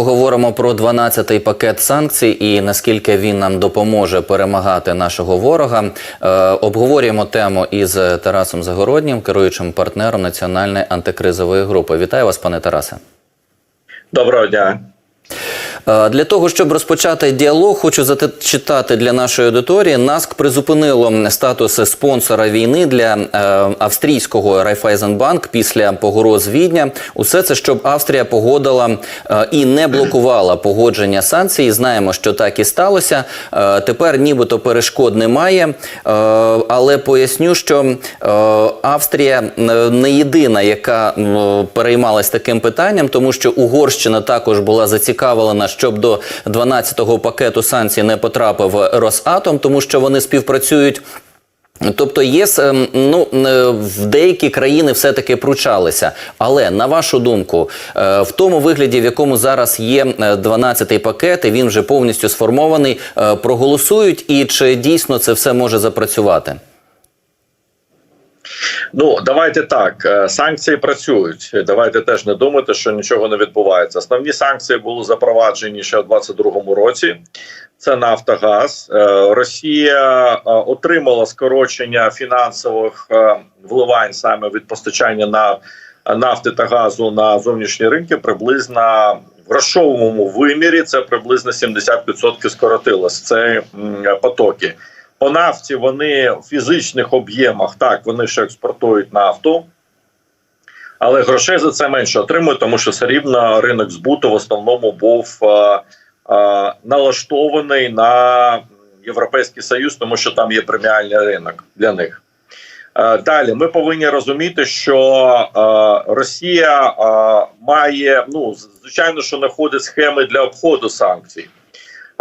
поговоримо про 12-й пакет санкцій і наскільки він нам допоможе перемагати нашого ворога. Е, обговорюємо тему із Тарасом Загороднім, керуючим партнером національної антикризової групи. Вітаю вас, пане Тарасе. Доброго дня. Е, Для того щоб розпочати діалог, хочу зачитати для нашої аудиторії. НАСК призупинило статус спонсора війни для е, австрійського Райфайзенбанк після погроз Відня. Усе це щоб Австрія погодила е, і не блокувала погодження санкцій. Знаємо, що так і сталося. Тепер нібито перешкод немає, але поясню, що Австрія не єдина, яка переймалась таким питанням, тому що Угорщина також була зацікавлена, щоб до 12-го пакету санкцій не потрапив Росатом, тому що вони співпрацюють. Тобто ЄС ем, ну е, в деякі країни все-таки пручалися. Але на вашу думку, е, в тому вигляді, в якому зараз є 12-й пакет, і він вже повністю сформований, е, проголосують, і чи дійсно це все може запрацювати? Ну давайте так. е, Санкції працюють. Давайте теж не думати, що нічого не відбувається. Основні санкції були запроваджені ще у 2022 році. Це Нафтогаз. Е, Росія е, отримала скорочення фінансових вливань саме від постачання на нафти та газу на зовнішні ринки. Приблизно в грошовому вимірі це приблизно 70% скоротилось. Це потоки. По нафті вони в фізичних об'ємах так вони ще експортують нафту, але грошей за це менше отримують, тому що все рівно ринок збуту в основному був е, е, налаштований на Європейський Союз, тому що там є преміальний ринок для них. Е, Далі ми повинні розуміти, що е, Росія е, має ну звичайно, що знаходить схеми для обходу санкцій.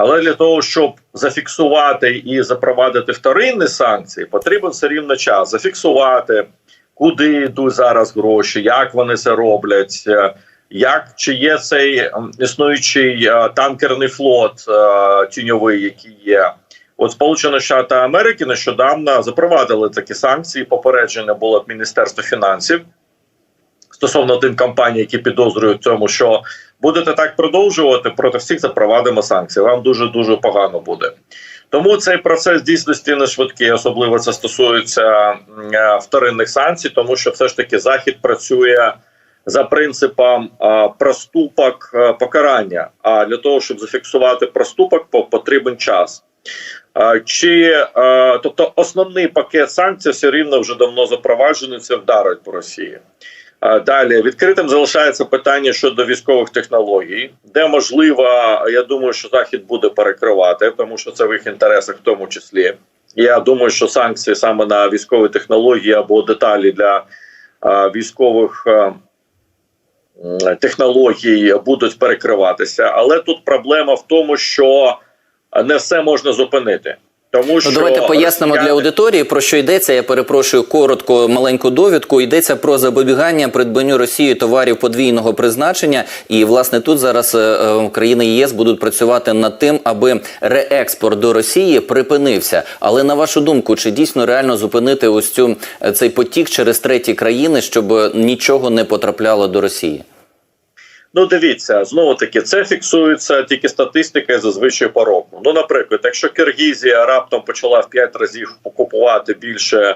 Але для того, щоб зафіксувати і запровадити вторинні санкції, потрібен все рівно час зафіксувати, куди йдуть зараз гроші, як вони це роблять, е, як чи є цей існуючий е, танкерний флот е, тіньовий, який є. От Сполучені Штати Америки нещодавно запровадили такі санкції. Попередження було від Міністерства фінансів стосовно тим компаній, які підозрюють в цьому, що будете так продовжувати, проти всіх запровадимо санкції. Вам дуже дуже погано буде. Тому цей процес дійсності не швидкий, особливо це стосується е, вторинних санкцій, тому що все ж таки захід працює за принципом е, проступок е, покарання. А для того, щоб зафіксувати проступок, по- потрібен час. Чи тобто основний пакет санкцій все рівно вже давно запроваджений, це вдарить по Росії. Далі відкритим залишається питання щодо військових технологій, де можливо, я думаю, що захід буде перекривати, тому що це в їх інтересах, в тому числі. Я думаю, що санкції саме на військові технології або деталі для військових технологій будуть перекриватися. Але тут проблема в тому, що не все можна зупинити. Тому що Ну, давайте пояснимо для аудиторії, про що йдеться. Я перепрошую коротко маленьку довідку. Йдеться про запобігання придбанню Росією товарів подвійного призначення. І власне тут зараз е, е, країни ЄС будуть працювати над тим, аби реекспорт до Росії припинився. Але на вашу думку, чи дійсно реально зупинити ось цю е, цей потік через треті країни, щоб нічого не потрапляло до Росії? Ну, дивіться, знову таки, це фіксується тільки статистика зазвичай по року. Ну, наприклад, якщо Киргізія раптом почала в 5 разів купувати більше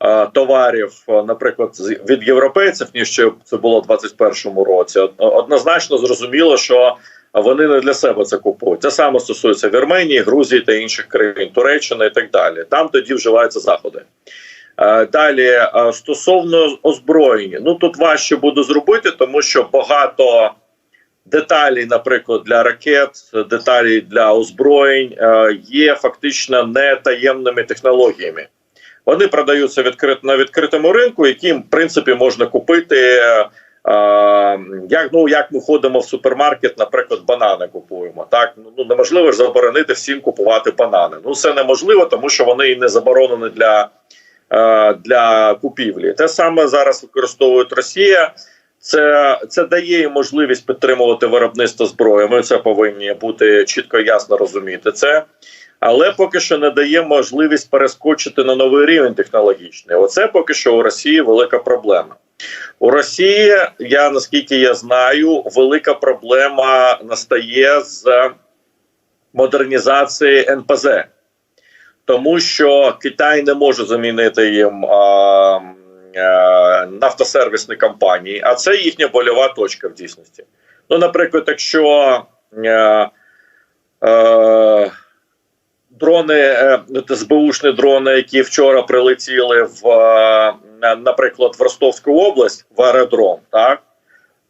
е, товарів, е, наприклад, від європейців, ніж це було в 2021 році, однозначно зрозуміло, що вони не для себе це купують. Це саме стосується Вірменії, Грузії та інших країн, Туреччини і так далі. Там тоді вживаються заходи. Е, Далі е, стосовно озброєння, ну тут важче буде зробити, тому що багато деталей, наприклад, для ракет, деталей для озброєнь е, є фактично не таємними технологіями. Вони продаються відкрит на відкритому ринку, яким в принципі можна купити. Як ну як ми ходимо в супермаркет, наприклад, банани купуємо. Так ну неможливо ж заборонити всім купувати банани. Ну це неможливо, тому що вони і не заборонені для для купівлі. Те саме зараз використовує Росія. Це, це дає можливість підтримувати виробництво зброї. Ми це повинні бути чітко ясно розуміти це. Але поки що не дає можливість перескочити на новий рівень технологічний. Оце поки що у Росії велика проблема. У Росії, я наскільки я знаю, велика проблема настає з модернізації НПЗ, тому що Китай не може замінити їм а, а, нафтосервісні компанії, а це їхня больова точка в дійсності. Ну, наприклад, якщо а, а, дрони, е, СБУшні дрони, які вчора прилетіли в, наприклад, в Ростовську область в аеродром, так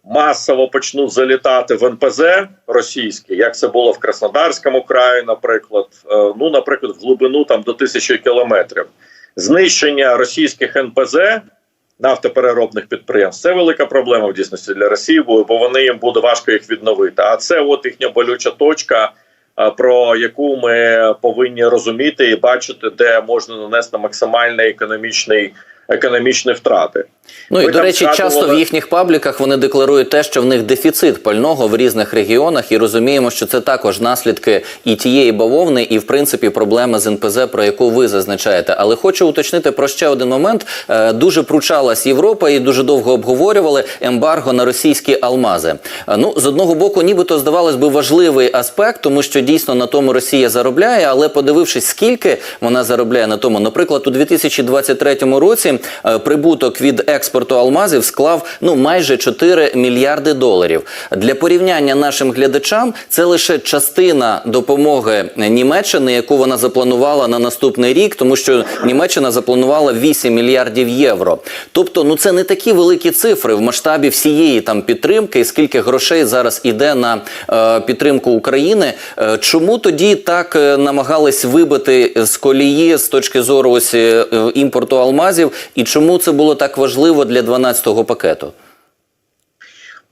масово почнуть залітати в НПЗ російські, як це було в Краснодарському краї, наприклад, е, ну, наприклад, в глибину там до тисячі кілометрів. Знищення російських НПЗ нафтопереробних підприємств це велика проблема в дійсності для Росії, бо бо вони їм буде важко їх відновити. А це от їхня болюча точка про яку ми повинні розуміти і бачити, де можна нанести максимальний економічний економічні втрати. Ну і Ви до речі, часто в їхніх пабліках вони декларують те, що в них дефіцит пального в різних регіонах, і розуміємо, що це також наслідки і тієї бавовни, і в принципі проблеми з НПЗ, про яку ви зазначаєте. Але хочу уточнити про ще один момент. Е, Дуже пручалась Європа і дуже довго обговорювали ембарго на російські алмази. Е, Ну з одного боку, нібито здавалось би важливий аспект, тому що дійсно на тому Росія заробляє, але подивившись, скільки вона заробляє на тому, наприклад, у 2023 році е, прибуток від експорту алмазів склав ну майже 4 мільярди доларів. Для порівняння нашим глядачам це лише частина допомоги Німеччини, яку вона запланувала на наступний рік, тому що Німеччина запланувала 8 мільярдів євро. Тобто, ну це не такі великі цифри в масштабі всієї там підтримки, і скільки грошей зараз іде на е, підтримку України. Е, чому тоді так е, намагались вибити з колії з точки зору ось імпорту алмазів, і чому це було так важливо для 12-го пакету?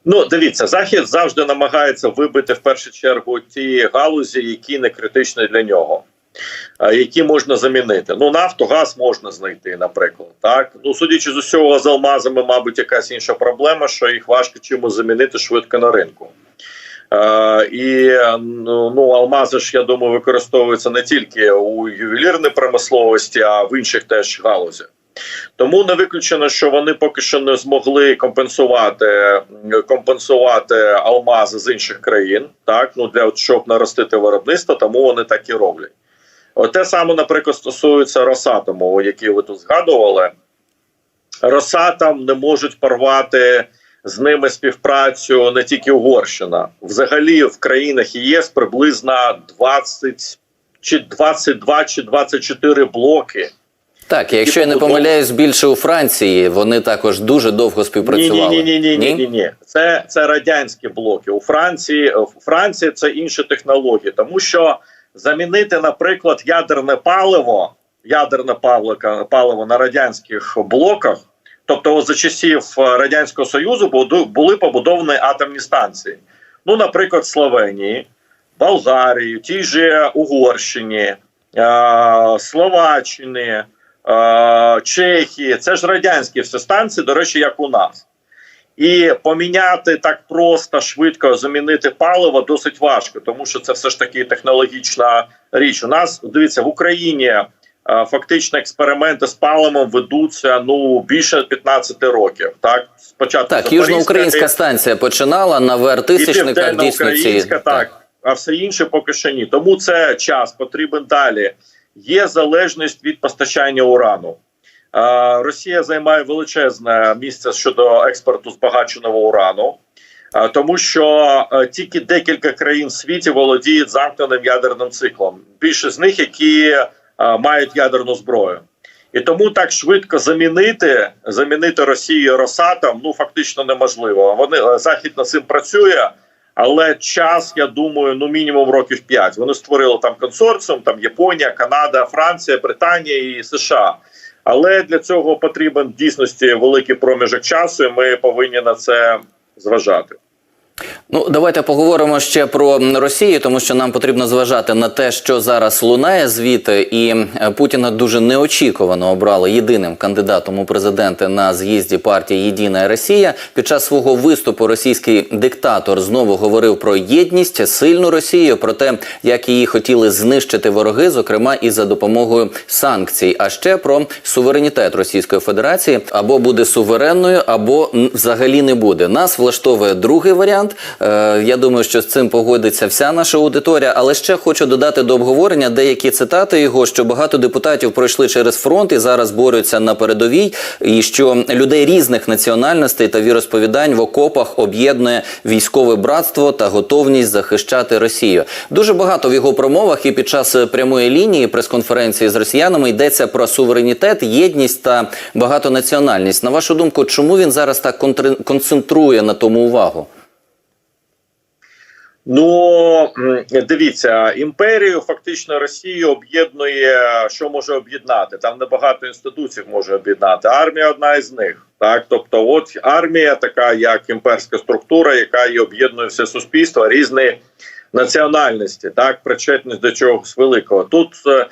Ну, дивіться, захід завжди намагається вибити в першу чергу ті галузі, які не критичні для нього, які можна замінити. Ну, нафту, газ можна знайти, наприклад. Так, ну судячи з усього, з алмазами, мабуть, якась інша проблема, що їх важко чимось замінити швидко на ринку. Е, і ну, ну, алмази ж, я думаю, використовуються не тільки у ювелірній промисловості, а в інших теж галузях. Тому не виключено, що вони поки що не змогли компенсувати компенсувати алмази з інших країн, так ну для щоб наростити виробництво, тому вони так і роблять. От те саме, наприклад, стосується Росатому, який ви тут згадували. Росатом не можуть порвати з ними співпрацю не тільки Угорщина. Взагалі в країнах ЄС приблизно 20 чи 22 чи 24 блоки. Так, якщо я не помиляюсь, більше у Франції вони також дуже довго співпрацювали. Ні, ні, ні, ні, ні, ні. Це, це радянські блоки. У Франції у Франції це інші технології, тому що замінити, наприклад, ядерне паливо, ядерне паливо, на радянських блоках, тобто за часів радянського союзу були побудовані атомні станції. Ну, наприклад, в Словенії, Болгарії, тій же Угорщині, е, Словаччини. Е, Чехії, це ж радянські всі станції, до речі, як у нас. І поміняти так просто, швидко замінити паливо досить важко, тому що це все ж таки технологічна річ. У нас дивіться в Україні е, фактично експерименти з паливом ведуться ну більше 15 років. Так, спочатку Так, южноукраїнська станція починала на ВР-тисячниках і дійсно ці. так. А все інше поки що ні. Тому це час потрібен далі. Є залежність від постачання урану. Росія займає величезне місце щодо експорту збагаченого урану, тому що тільки декілька країн в світі володіють замкненим ядерним циклом. Більшість з них, які мають ядерну зброю. І тому так швидко замінити замінити Росію Росатом ну фактично неможливо. Вони е, захід над цим працює, але час, я думаю, ну мінімум років 5. Вони створили там консорціум, там Японія, Канада, Франція, Британія і США. Але для цього потрібен в дійсності великий проміжок часу, і ми повинні на це зважати. Ну, давайте поговоримо ще про Росію, тому що нам потрібно зважати на те, що зараз лунає звідти, і е, Путіна дуже неочікувано обрали єдиним кандидатом у президенти на з'їзді партії Єдина Росія. Під час свого виступу російський диктатор знову говорив про єдність, сильну Росію, про те, як її хотіли знищити вороги, зокрема і за допомогою санкцій, а ще про суверенітет Російської Федерації або буде суверенною, або взагалі не буде. Нас влаштовує другий варіант. Е, Я думаю, що з цим погодиться вся наша аудиторія. Але ще хочу додати до обговорення деякі цитати його, що багато депутатів пройшли через фронт і зараз борються на передовій, і що людей різних національностей та віросповідань в окопах об'єднує військове братство та готовність захищати Росію. Дуже багато в його промовах і під час прямої лінії прес-конференції з росіянами йдеться про суверенітет, єдність та багатонаціональність. На вашу думку, чому він зараз так концентрує на тому увагу? Ну дивіться, імперію фактично Росію об'єднує, що може об'єднати. Там небагато інституцій може об'єднати. Армія одна із них. Так, тобто, от армія, така як імперська структура, яка і об'єднує все суспільство, різні національності, так причетність до чогось великого. Тут е,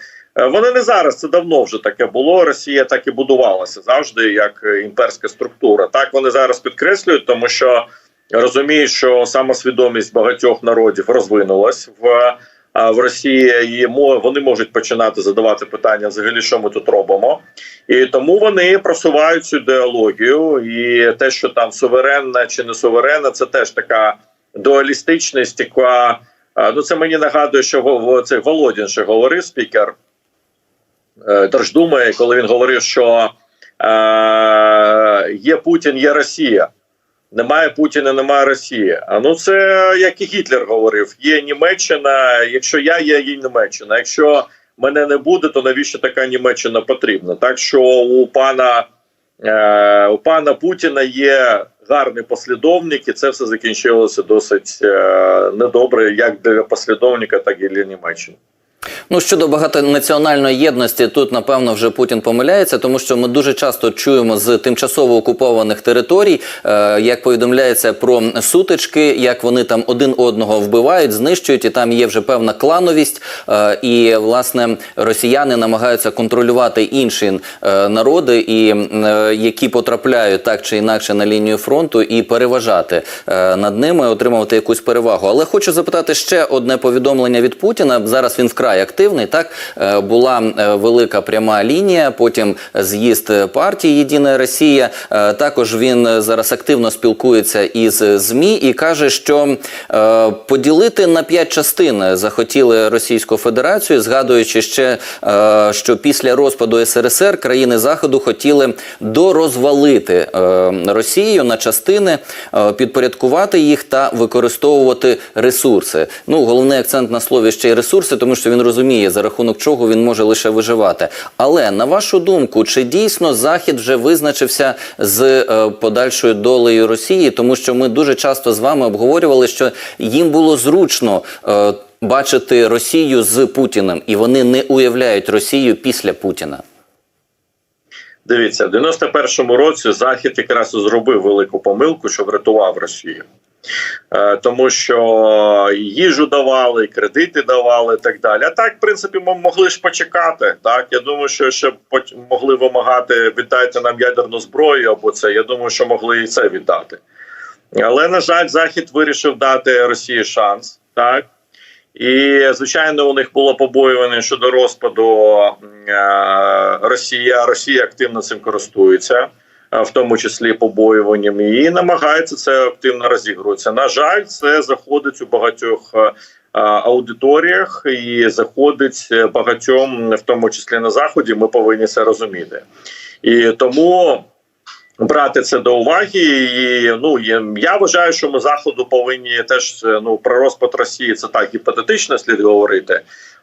вони не зараз, це давно вже таке було. Росія так і будувалася завжди як імперська структура. Так вони зараз підкреслюють, тому що розуміють, що самосвідомість багатьох народів розвинулась в. В Росії вони можуть починати задавати питання, взагалі, що ми тут робимо, і тому вони просувають цю ідеологію. І те, що там суверенна чи не суверенна, це теж така дуалістичність, яка ну це мені нагадує, що цей Володін ще говорив спікер е, Держдуми, коли він говорив, що е, є Путін, є Росія. Немає Путіна, немає Росії. А ну це як і Гітлер говорив: є Німеччина. Якщо я є, є Німеччина. Якщо мене не буде, то навіщо така Німеччина потрібна? Так що у пана е, у пана Путіна є гарний послідовник, і це все закінчилося досить е, недобре, як для послідовника, так і для Німеччини. Ну щодо багатонаціональної єдності, тут напевно вже Путін помиляється, тому що ми дуже часто чуємо з тимчасово окупованих територій, е, як повідомляється про сутички, як вони там один одного вбивають, знищують, і там є вже певна клановість. Е, і власне росіяни намагаються контролювати інші е, народи, і які потрапляють так чи інакше на лінію фронту, і переважати над ними, отримувати якусь перевагу. Але хочу запитати ще одне повідомлення від Путіна. Зараз він вкрай активний. Так Е, була е, велика пряма лінія. Потім з'їзд партії Єдина Росія. Е, Також він зараз активно спілкується із змі і каже, що поділити на п'ять частин захотіли Російську Федерацію, згадуючи ще, що після розпаду СРСР країни Заходу хотіли дорозвалити Росію на частини, підпорядкувати їх та використовувати ресурси. Ну, головний акцент на слові ще й ресурси, тому що він розуміє, за рахунок чого він може лише виживати. Але на вашу думку, чи дійсно Захід вже визначився з е, подальшою долею Росії? Тому що ми дуже часто з вами обговорювали, що їм було зручно. Е, Бачити Росію з Путіним, і вони не уявляють Росію після Путіна. Дивіться, в 91-му році Захід якраз зробив велику помилку, що врятував Росію. Е, Тому що їжу давали, кредити давали, і так далі. А так, в принципі, ми могли ж почекати. Так, я думаю, що ще могли вимагати віддайте нам ядерну зброю або це. Я думаю, що могли і це віддати. Але на жаль, Захід вирішив дати Росії шанс. Так і звичайно, у них було побоювання щодо розпаду е, Росії. Росія активно цим користується, в тому числі побоюванням, і намагається це активно розігруватися. На жаль, це заходить у багатьох. Аудиторіях і заходить е, багатьом, в тому числі на заході. Ми повинні це розуміти, і тому брати це до уваги. І ну я вважаю, що ми заходу повинні теж е, ну про розпад Росії це так гіпотетично слід говорити.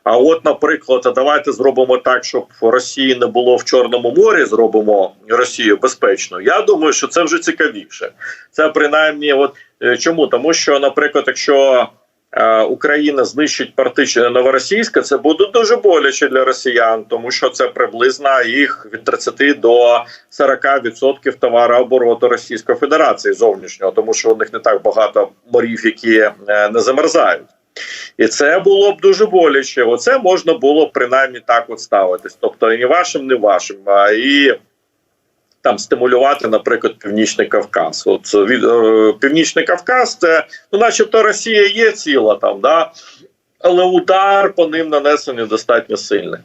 А от, наприклад, давайте зробимо так, щоб Росії не було в Чорному морі. Зробимо Росію безпечно. Я думаю, що це вже цікавіше. Це принаймні, от е, чому тому, що, наприклад, якщо е, Україна знищить практично новоросійське, це буде дуже боляче для росіян, тому що це приблизно їх від 30 до 40% товарообороту Російської Федерації зовнішнього, тому що у них не так багато морів, які е, не замерзають. І це було б дуже боляче. Оце можна було б принаймні так от ставитись. Тобто і вашим, не вашим, а і там стимулювати, наприклад, Північний Кавказ. От від е, Північний Кавказ, це ну, начебто Росія є ціла там, да. Але удар по ним нанесений достатньо сильний.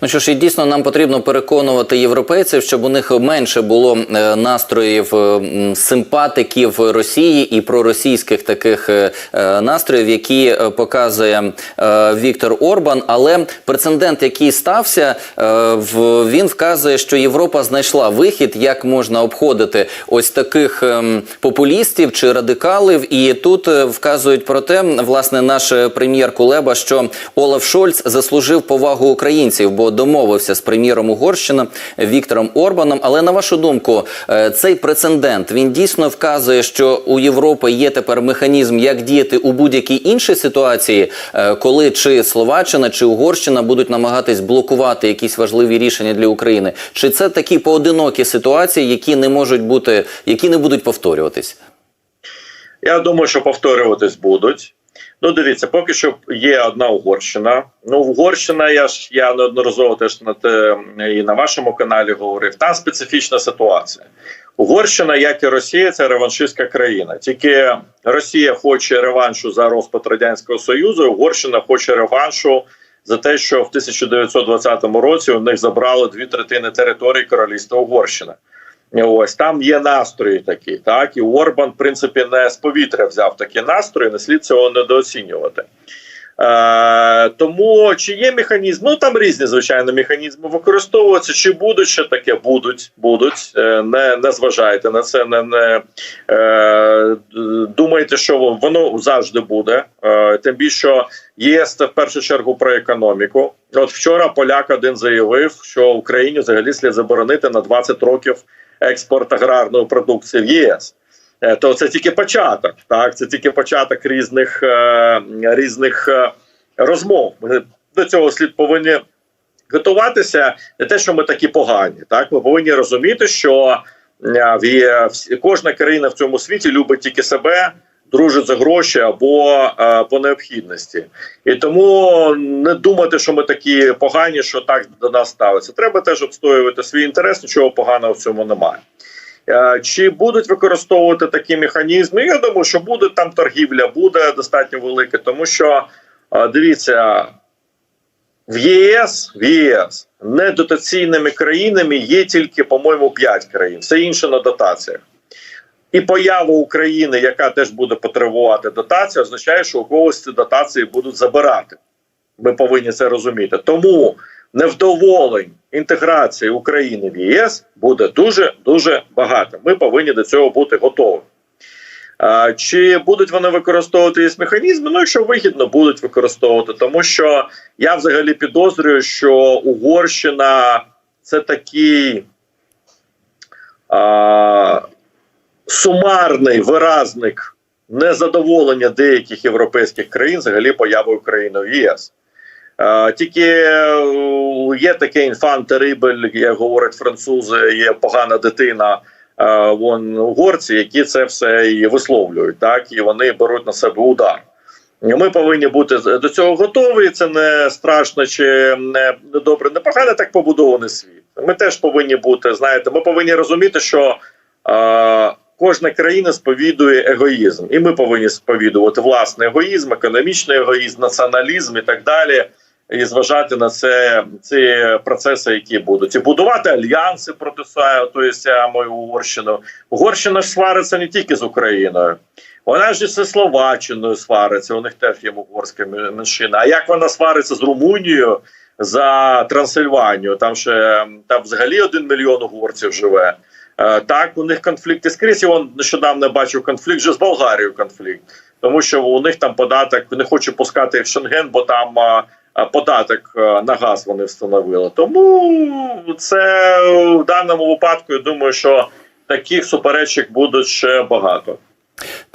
Ну що ж, і дійсно нам потрібно переконувати європейців, щоб у них менше було е, настроїв е, симпатиків Росії і проросійських таких е, настроїв, які показує Віктор Орбан. Але прецедент, який стався, він вказує, що Європа знайшла вихід, як можна обходити ось таких популістів чи радикалів. І тут вказують про те, власне, наш прем'єр Кулеба, що Олаф Шольц заслужив повагу українців, бо домовився з прем'єром Угорщини Віктором Орбаном. Але на вашу думку, е, цей прецедент він дійсно вказує, що у Європи є тепер механізм, як діяти у будь-якій іншій ситуації, е, коли чи Словаччина, чи Угорщина будуть намагатись блокувати якісь важливі рішення для України. Чи це такі поодинокі ситуації, які не можуть бути, які не будуть повторюватись? Я думаю, що повторюватись будуть. Ну, дивіться, поки що є одна Угорщина. Ну, Угорщина, я ж я неодноразово теж на те і на вашому каналі говорив. Там специфічна ситуація. Угорщина, як і Росія, це реваншистська країна. Тільки Росія хоче реваншу за розпад радянського союзу. Угорщина хоче реваншу за те, що в 1920 році у них забрали дві третини території королівства Угорщина. Ось там є настрої такі, так і Орбан, в принципі, не з повітря взяв такі настрої, не слід цього недооцінювати. Е, тому чи є механізм? Ну там різні звичайно механізми використовуються. Чи будуть ще таке? Будуть, будуть. Е, не, не зважайте на це, не, не е, думайте, що воно завжди буде. Е, тим більше ЄС це в першу чергу про економіку. От вчора поляк один заявив, що Україні взагалі слід заборонити на 20 років експорт аграрної продукції в ЄС. Е, То це тільки початок, так це тільки початок різних е, різних е, розмов. Ми до цього слід повинні готуватися. Не те, що ми такі погані. Так ми повинні розуміти, що кожна країна в цьому світі любить тільки себе, дружить за гроші або е, по необхідності. І тому не думати, що ми такі погані, що так до нас ставиться. Треба теж обстоювати свій інтерес. Нічого поганого в цьому немає. Е, Чи будуть використовувати такі механізми? Я думаю, що буде там торгівля, буде достатньо велика, тому що е, дивіться. В ЄС в ЄС недотаційними країнами є тільки, по-моєму, 5 країн, все інше на дотаціях. І поява України, яка теж буде потребувати дотації, означає, що у когось ці дотації будуть забирати. Ми повинні це розуміти. Тому невдоволень інтеграції України в ЄС буде дуже дуже багато. Ми повинні до цього бути готові. А, Чи будуть вони використовувати якісь механізми? Ну, якщо вигідно, будуть використовувати, тому що я взагалі підозрюю, що Угорщина це такий а, сумарний виразник незадоволення деяких європейських країн взагалі появою України в ЄС. Тільки е, є таке інфан терибель, як говорять французи, є погана дитина. Вон угорці, які це все і висловлюють, так і вони беруть на себе удар. Ми повинні бути до цього готові. Це не страшно чи не добре, не погано так побудований світ. Ми теж повинні бути. Знаєте, ми повинні розуміти, що кожна країна сповідує егоїзм, і ми повинні сповідувати власний егоїзм, економічний егоїзм, націоналізм і так далі. І зважати на це ці процеси, які будуть, і будувати альянси проти тої самої Угорщини. Угорщина ж свариться не тільки з Україною, вона ж і зі Словаччиною свариться. У них теж є угорська меншина. А як вона свариться з Румунією за Трансильванію? Там ще там взагалі один мільйон угорців живе. Е, Так, у них конфлікти скрізь. І он нещодавно бачив конфлікт вже з Болгарією конфлікт, тому що у них там податок не хочу пускати в Шенген, бо там а, а, податок на газ вони встановили. Тому це в даному випадку я думаю, що таких суперечок буде ще багато.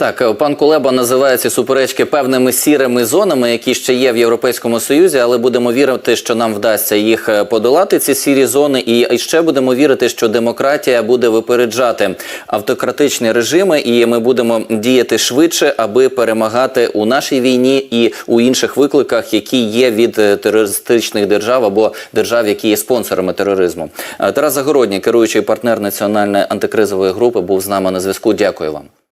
Так. Е, пан Кулеба називає ці суперечки певними сірими зонами, які ще є в Європейському Союзі, але будемо вірити, що нам вдасться їх е, подолати, ці сірі зони, і ще будемо вірити, що демократія буде випереджати автократичні режими, і ми будемо діяти швидше, аби перемагати у нашій війні і у інших викликах, які є від е, терористичних держав або держав, які є спонсорами тероризму. Тарас Загородній, керуючий партнер національної антикризової групи, був з нами на зв'язку. Дякую вам.